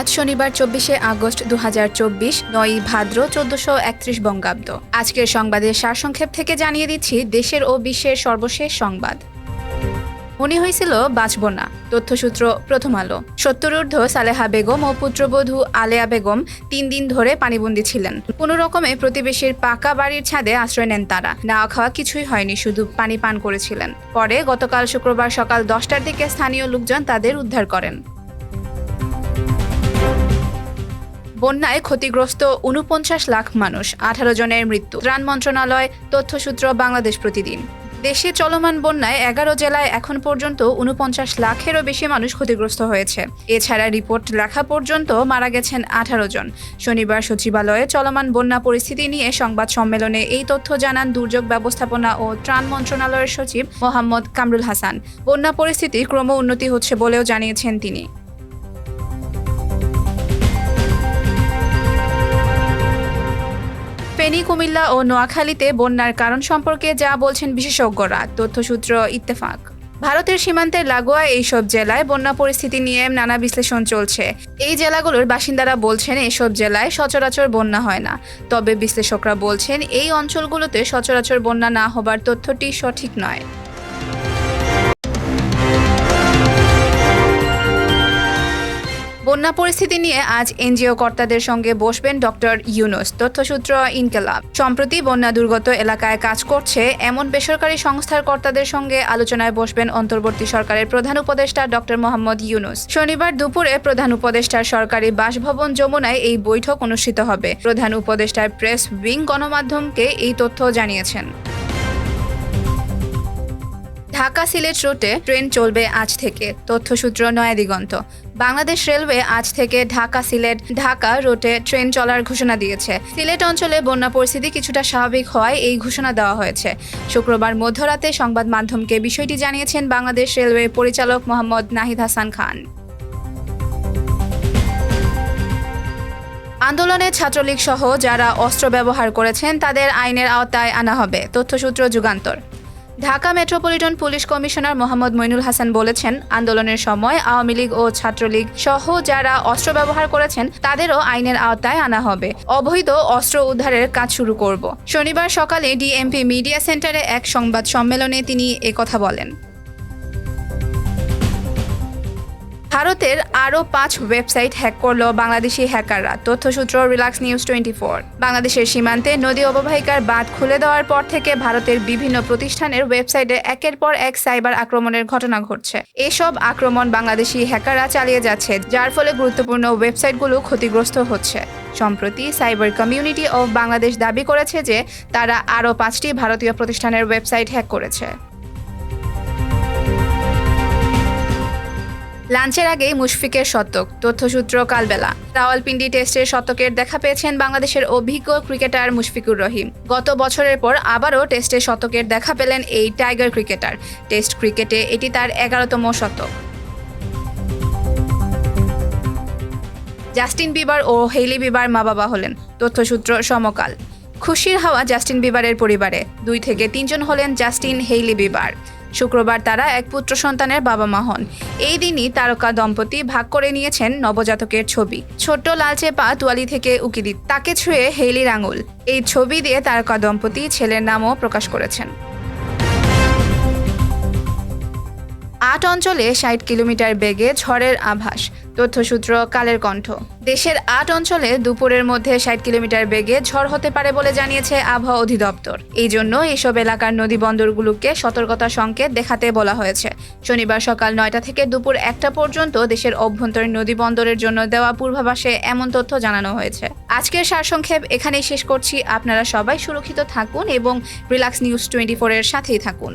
আজ শনিবার চব্বিশে আগস্ট দু হাজার চব্বিশ নয়ই ভাদ্র চোদ্দশো একত্রিশ বঙ্গাব্দ। আজকের সংবাদের সারসংক্ষেপ থেকে জানিয়ে দিচ্ছি দেশের ও বিশ্বের সর্বশেষ সংবাদ। মনে হয়েছিল বাঁচব না, তথ্যসূত্র প্রথম আলো। সত্তরূর্ধ্ব সালেহা বেগম ও পুত্রবধূ আলেয়া বেগম তিন দিন ধরে পানিবন্দী ছিলেন। কোনো রকমে প্রতিবেশীর পাকা বাড়ির ছাদে আশ্রয় নেন তারা। না খাওয়া কিছুই হয়নি, শুধু পানি পান করেছিলেন। পরে গতকাল শুক্রবার সকাল দশটার দিকে স্থানীয় লোকজন তাদের উদ্ধার করেন। বন্যায় ক্ষতিগ্রস্ত উনপঞ্চাশ লাখ মানুষ, আঠারো জনের মৃত্যু। ত্রাণ মন্ত্রণালয়, তথ্যসূত্র বাংলাদেশ প্রতিদিন। দেশে চলমান বন্যায় এগারো জেলায় এখন পর্যন্ত উনপঞ্চাশ লাখেরও বেশি মানুষ ক্ষতিগ্রস্ত হয়েছে। এছাড়া রিপোর্ট লেখা পর্যন্ত মারা গেছেন আঠারো জন। শনিবার সচিবালয়ে চলমান বন্যা পরিস্থিতি নিয়ে সংবাদ সম্মেলনে এই তথ্য জানান দুর্যোগ ব্যবস্থাপনা ও ত্রাণ মন্ত্রণালয়ের সচিব মোহাম্মদ কামরুল হাসান। বন্যা পরিস্থিতি ক্রম উন্নতি হচ্ছে বলেও জানিয়েছেন তিনি। ফেনী, কুমিল্লা ও নোয়াখালীতে বন্যার কারণ সম্পর্কে যা বলছেন বিশেষজ্ঞরা, তথ্যসূত্র ইত্তেফাক। ভারতের সীমান্তের লাগোয়া এইসব জেলায় বন্যা পরিস্থিতি নিয়ে নানা বিশ্লেষণ চলছে। এই জেলাগুলোর বাসিন্দারা বলছেন, এসব জেলায় সচরাচর বন্যা হয় না। তবে বিশ্লেষকরা বলছেন, এই অঞ্চলগুলোতে সচরাচর বন্যা না হবার তথ্যটি সঠিক নয়। বন্যা পরিস্থিতি নিয়ে আজ এনজিও কর্তাদের সঙ্গে বসবেন ডক্টর ইউনুস। তথ্যসূত্র ইনকেলাব। সম্প্রতি বন্যা দুর্গত এলাকায় কাজ করছে এমন বেসরকারি সংস্থার কর্তাদের সঙ্গে আলোচনায় বসবেন অন্তর্বর্তী সরকারের প্রধান উপদেষ্টা ডক্টর মোহাম্মদ ইউনুস। শনিবার দুপুরে প্রধান উপদেষ্টার সরকারি বাসভবন যমুনায় এই বৈঠক অনুষ্ঠিত হবে। প্রধান উপদেষ্টার প্রেস উইং গণমাধ্যমকে এই তথ্য জানিয়েছেন। ঢাকা সিলেট রুটে ট্রেন চলবে আজ থেকে। তথ্যসূত্র নয়া দিগন্ত। বাংলাদেশ রেলওয়ে আজ থেকে ঢাকা সিলেট, ঢাকা রুটে ট্রেন চলার ঘোষণা দিয়েছে। সিলেট অঞ্চলে বন্যা পরিস্থিতি কিছুটা স্বাভাবিক হওয়ায় এই ঘোষণা দেওয়া হয়েছে। শুক্রবার মধ্যরাতে সংবাদ মাধ্যমকে বিষয়টি জানিয়েছেন বাংলাদেশ রেলওয়ে পরিচালক মোহাম্মদ নাহিদ হাসান খান। আন্দোলনে ছাত্রলীগ সহ যারা অস্ত্র ব্যবহার করেছেন তাদের আইনের আওতায় আনা হবে। তথ্যসূত্র Jugantor. Dhaka metropolitan police commissioner Mohammad Mainul Hasan বলেছেন, আন্দোলনের সময় আওয়ামী লীগ ও ছাত্রলীগ সহ যারা অস্ত্র ব্যবহার করেছেন, তাদেরও আইনের আওতায় আনা হবে। অবৈধ অস্ত্র উদ্ধারের কাজ শুরু করব। শনিবার সকালে ডিএমপি মিডিয়া সেন্টারে এক সংবাদ সম্মেলনে তিনি একথা বলেন। ভারতের আরও পাঁচ ওয়েবসাইট হ্যাক করল বাংলাদেশি হ্যাকাররা। তথ্যসূত্র রিলাক্স নিউজ টোয়েন্টি ফোর বাংলাদেশের সীমান্তে নদী অববাহিকার বাঁধ খুলে দেওয়ার পর থেকে ভারতের বিভিন্ন প্রতিষ্ঠানের ওয়েবসাইটে একের পর এক সাইবার আক্রমণের ঘটনা ঘটছে। এসব আক্রমণ বাংলাদেশি হ্যাকাররা চালিয়ে যাচ্ছে, যার ফলে গুরুত্বপূর্ণ ওয়েবসাইটগুলো ক্ষতিগ্রস্ত হচ্ছে। সম্প্রতি সাইবার কমিউনিটি অফ বাংলাদেশ দাবি করেছে যে তারা আরও পাঁচটি ভারতীয় প্রতিষ্ঠানের ওয়েবসাইট হ্যাক করেছে। লাঞ্চের আগেই মুশফিকের শতক, তথ্যসূত্র কালবেলা। রাওয়ালপিন্ডি টেস্টের শতকের দেখা পেয়েছেন বাংলাদেশের অভিজ্ঞ ক্রিকেটার মুশফিকুর রহিম। গত বছরের পর আবারও টেস্টে শতকের দেখা পেলেন এই টাইগার ক্রিকেটার। টেস্ট ক্রিকেটে এটি তার এগারোতম শতক। জাস্টিন বিবার ও হেইলি বিবার মা বাবা হলেন, তথ্যসূত্র সমকাল। খুশির হাওয়া জাস্টিন বিবারের পরিবারে। দুই থেকে তিনজন হলেন জাস্টিন হেইলি বিবার। শুক্রবার তারা এক পুত্র সন্তানের বাবা মা হন। এই দিনই তারকা দম্পতি ভাগ করে নিয়েছেন নবজাতকের ছবি। ছোট্ট লালচে পা তোয়ালি থেকে উকি দিত তাকে ছুঁয়ে হেলির আঙুল। এই ছবি দিয়ে তারকা দম্পতি ছেলের নামও প্রকাশ করেছেন। আট অঞ্চলে ষাট কিলোমিটার বেগে ঝড়ের আভাস, তথ্যসূত্র কালের কণ্ঠ। দেশের আট অঞ্চলে দুপুরের মধ্যে ষাট কিলোমিটার বেগে ঝড় হতে পারে বলে জানিয়েছে আবহাওয়া অধিদপ্তর। এই জন্য এইসব এলাকার নদী বন্দরগুলোকে সতর্কতা সংকেত দেখাতে বলা হয়েছে। শনিবার সকাল নয়টা থেকে দুপুর একটা পর্যন্ত দেশের অভ্যন্তরীণ নদী বন্দরের জন্য দেওয়া পূর্বাভাসে এমন তথ্য জানানো হয়েছে। আজকের সারসংক্ষেপ এখানেই শেষ করছি। আপনারা সবাই সুরক্ষিত থাকুন এবং রিল্যাক্স নিউজ টোয়েন্টি ফোরের সাথেই থাকুন।